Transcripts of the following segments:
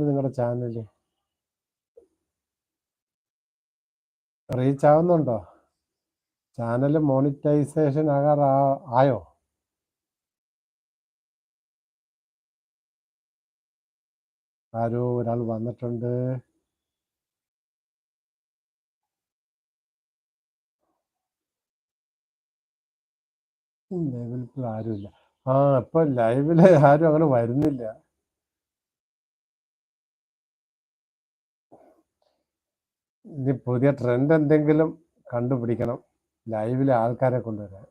നിങ്ങളുടെ channel reach ആവുന്നുണ്ടോ? Channel monetization ആകാറാ ആയോ? ആരോ ഒരാൾ വന്നിട്ടുണ്ട്. ലൈവിൽ ആരുമില്ല. ആ ഇപ്പൊ ലൈവിൽ ആരും അങ്ങനെ വരുന്നില്ല. ഇനി പുതിയ ട്രെൻഡ് എന്തെങ്കിലും കണ്ടുപിടിക്കണം. ലൈവിൽ ആൾക്കാരെ കൊണ്ടുവരാൻ.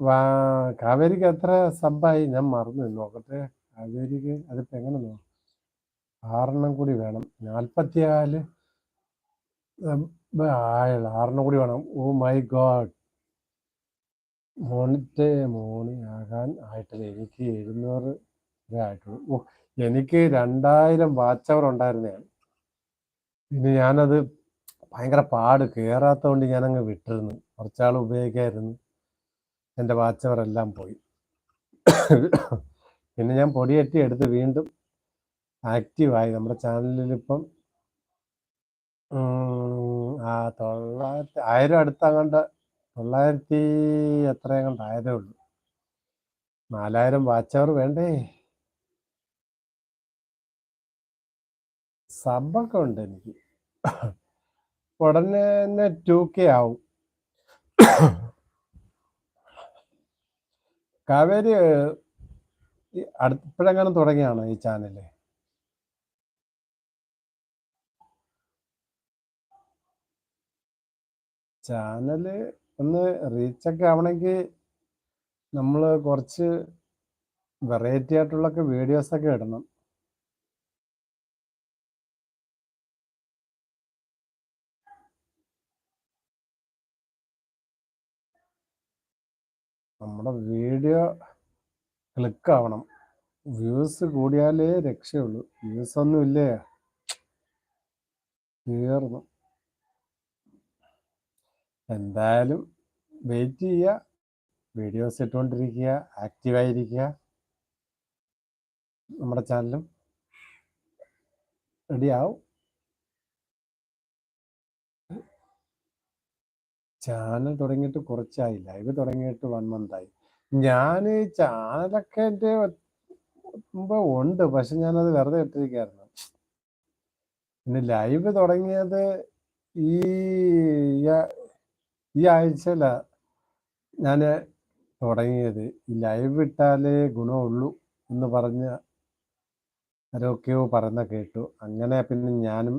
വാ കാവേരിക്ക് എത്ര സബ്ബായി? ഞാൻ മറന്നു. നോക്കട്ടെ. കാവേരിക്ക് അതിപ്പോ എങ്ങനെ നോക്കും? ആറെണ്ണം കൂടി വേണം. നാൽപ്പത്തിനാല് ആയുള്ള ആറെണ്ണം കൂടി വേണം. Oh my God. മോണിറ്റേ മോണി ആകാൻ ആയിട്ടില്ല. എനിക്ക് എഴുന്നൂറ് ആയിട്ടുള്ളൂ. ഓ എനിക്ക് രണ്ടായിരം വാച്ച് അവർ ഉണ്ടായിരുന്നതാണ് പിന്നെ ഞാനത് ഭയങ്കര പാട് കയറാത്തതുകൊണ്ട് ഞാനങ്ങ് വിട്ടിരുന്നു. കുറച്ചാൾ ഉപയോഗിക്കായിരുന്നു. എന്റെ വാച്ച് അവർ എല്ലാം പോയി. പിന്നെ ഞാൻ പൊടിയറ്റി എടുത്ത് വീണ്ടും ആക്റ്റീവായി നമ്മുടെ ചാനലിൽ ഇപ്പം ആ തൊള്ളായിരത്തി ആയിരം അടുത്തങ്ങാണ്ട് തൊള്ളായിരത്തി എത്രയങ്ങണ്ട് ആയതേ ഉള്ളൂ. നാലായിരം വാച്ച് അവർ വേണ്ടേ? സബൊക്കെ ഉണ്ട് എനിക്ക് ഉടനെ തന്നെ ടു കെ ആവും. കാവേരി അടുത്തിപ്പോഴെങ്ങാനും തുടങ്ങിയാണോ ഈ ചാനൽ? ചാനൽ ഒന്ന് റീച്ചൊക്കെ ആവണമെങ്കിൽ നമ്മൾ കുറച്ച് വെറൈറ്റി ആയിട്ടുള്ളൊക്കെ വീഡിയോസൊക്കെ ഇടണം. നമ്മുടെ വീഡിയോ ക്ലിക്കാവണം. വ്യൂസ് കൂടിയാലേ രക്ഷയുള്ളൂ. വ്യൂസ് ഒന്നും ഇല്ലേ? തീർന്നു. എന്തായാലും വെയിറ്റ് ചെയ്യുക. വീഡിയോസ് ഇട്ടുകൊണ്ടിരിക്കുക. ആക്റ്റീവായിരിക്കുക. നമ്മുടെ ചാനലും റെഡിയാവും ചാനൽ തുടങ്ങിയിട്ട് കുറച്ചായി ലൈവ് തുടങ്ങിയിട്ട് വൺ മന്തായി ഞാൻ ചാനലൊക്കെ എന്റെ മുമ്പ് ഉണ്ട്. പക്ഷെ ഞാനത് വെറുതെ ഇട്ടിരിക്കായിരുന്നു പിന്നെ ലൈവ് തുടങ്ങിയത് ഈ ഈ ആഴ്ചയില ഞാൻ തുടങ്ങിയത്. ഈ ലൈവ് ഇട്ടാലേ ഗുണമുള്ളൂ എന്ന് പറഞ്ഞ് ആരൊക്കെയോ പറയുന്ന കേട്ടു. അങ്ങനെ പിന്നെ ഞാനും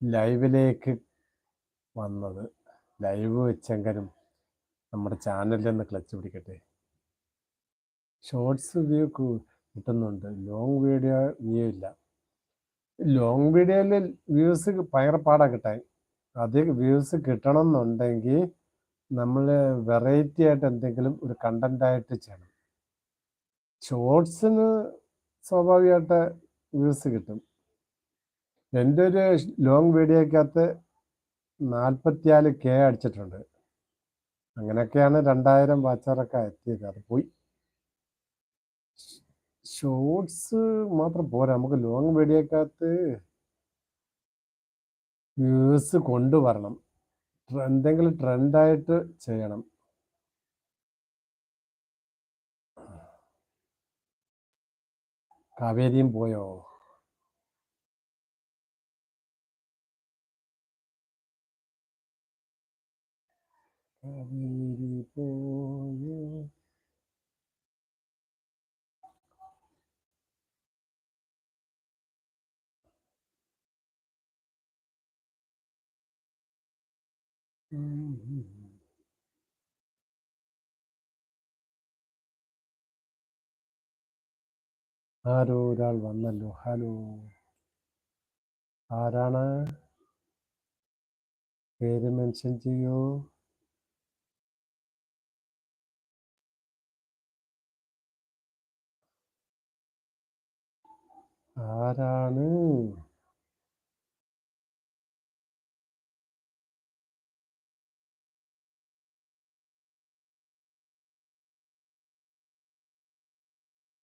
ലൈവിലേക്ക് വന്നത്. ലൈവ് വെച്ചെങ്കിലും നമ്മുടെ ചാനലിൽ നിന്ന് ക്ലച്ച് പിടിക്കട്ടെ. ഷോർട്സ് വ്യൂ കിട്ടുന്നുണ്ട്. ലോങ് വീഡിയോ വ്യൂ ഇല്ല. ലോങ് വീഡിയോയിൽ വ്യൂസ് ഭയങ്കര പാടാ കിട്ടാൻ. അത് വ്യൂസ് കിട്ടണം എന്നുണ്ടെങ്കിൽ നമ്മൾ വെറൈറ്റി ആയിട്ട് എന്തെങ്കിലും ഒരു കണ്ടന്റ് ആയിട്ട് ചെയ്യണം. ഷോർട്സിന് സ്വാഭാവികമായിട്ട് വ്യൂസ് കിട്ടും. എന്റെ ഒരു ലോങ് വീഡിയോക്കകത്ത് നാൽപ്പത്തിനാല് കെ അടിച്ചിട്ടുണ്ട്. അങ്ങനെയൊക്കെയാണ് രണ്ടായിരം വാച്ചറൊക്കെ എത്തിയത്. അത് പോയി. ഷോർട്സ് മാത്രം പോരാ. നമുക്ക് ലോങ് വീഡിയോക്കകത്ത് വ്യൂസ് കൊണ്ടുവരണം. എന്തെങ്കിലും ട്രെൻഡായിട്ട് ചെയ്യണം. കാവേരിയും പോയോ? പോയോ ആരോ ഒരാൾ വന്നല്ലോ. ഹലോ. ആരാണ്? പേര് മെൻഷൻ ചെയ്യൂ. ആരാണ്